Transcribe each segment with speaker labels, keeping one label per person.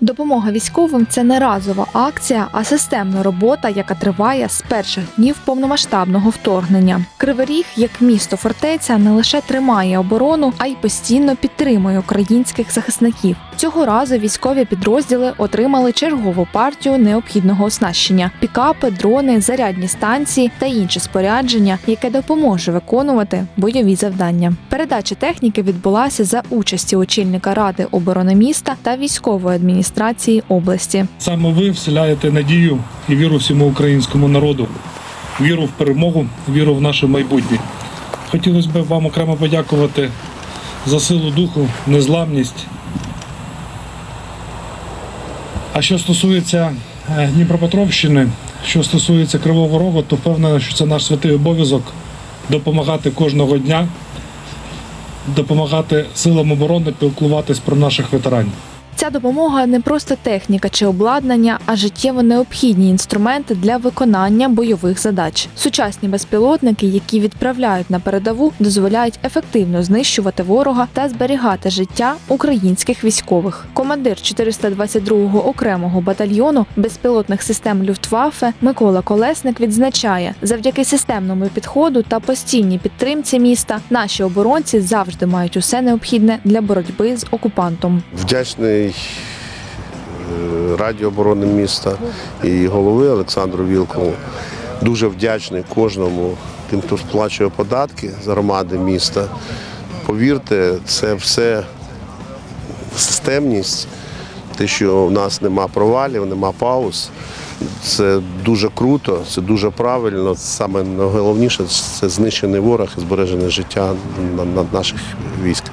Speaker 1: Допомога військовим це не разова акція, а системна робота, яка триває з перших днів повномасштабного вторгнення. Кривий Ріг, як місто фортеця, не лише тримає оборону, а й постійно підтримує українських захисників. Цього разу військові підрозділи отримали чергову партію необхідного оснащення: пікапи, дрони, зарядні станції та інше спорядження, яке допоможе виконувати бойові завдання. Передача техніки відбулася за участі очільника ради оборони міста та військової адміністрації області.
Speaker 2: Саме ви вселяєте надію і віру всьому українському народу, віру в перемогу, віру в наше майбутнє. Хотілося б вам окремо подякувати за силу духу, незламність. А що стосується е, Дніпропетровщини, що стосується Кривого Рогу, то впевнений, що це наш святий обов'язок допомагати кожного дня, допомагати силам оборони піклуватись про наших ветеранів.
Speaker 1: Ця допомога не просто техніка чи обладнання, а життєво необхідні інструменти для виконання бойових задач. Сучасні безпілотники, які відправляють на передову, дозволяють ефективно знищувати ворога та зберігати життя українських військових. Командир 422-го окремого батальйону безпілотних систем Люфтваффе Микола Колесник відзначає, завдяки системному підходу та постійній підтримці міста наші оборонці завжди мають усе необхідне для боротьби з окупантом.
Speaker 3: Вдячний е, Раді оборони міста і голови Олександру Вілкову. Дуже вдячний кожному тим, хто сплачує податки з громади міста. Повірте, це все системність, те, що в нас нема провалів, нема пауз. Це дуже круто, це дуже правильно. Саме найголовніше це знищений ворог і збережене життя на- на наших військ.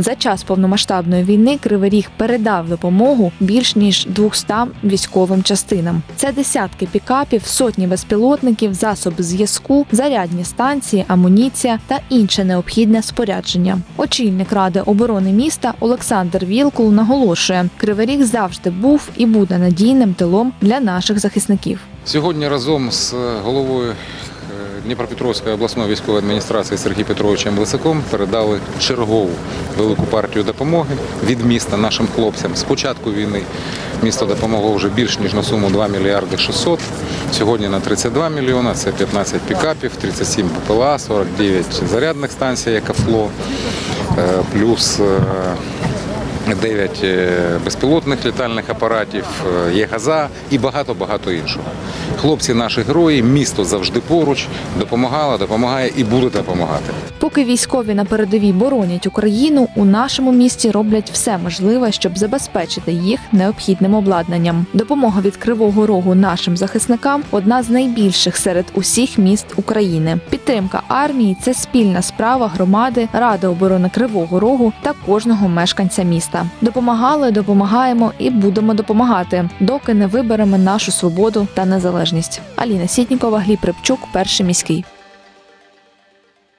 Speaker 1: За час повномасштабної війни Кривий Ріг передав допомогу більш ніж 200 військовим частинам. Це десятки пікапів, сотні безпілотників, засоби зв'язку, зарядні станції, амуніція та інше необхідне спорядження. Очільник ради оборони міста Олександр Вілкул наголошує, Кривий Ріг завжди був і буде надійним тилом для наших захисників.
Speaker 4: Сьогодні разом з головою Дніпропетровської обласної військової адміністрації Сергієм Петровичем Лисаком передали чергову велику партію допомоги від міста нашим хлопцям. З початку війни місто допомогло вже більш ніж на суму 2 мільярди 600. Сьогодні на 32 мільйона. Це 15 пікапів, 37 ППЛА, 49 зарядних станцій «Екофло», е, плюс е, 9 е, безпілотних літальних апаратів, е, є газа і багато-багато іншого. Хлопці наші герої, місто завжди поруч, допомагало, допомагає і буде допомагати.
Speaker 1: Поки військові на передовій боронять Україну, у нашому місті роблять все можливе, щоб забезпечити їх необхідним обладнанням. Допомога від Кривого Рогу нашим захисникам одна з найбільших серед усіх міст України. Підтримка армії це спільна справа громади, Ради оборони Кривого Рогу та кожного мешканця міста. Допомагали, допомагаємо і будемо допомагати, доки не виберемо нашу свободу та незалежність. Аліна Сітнікова, Гліб Рибчук, перший міський.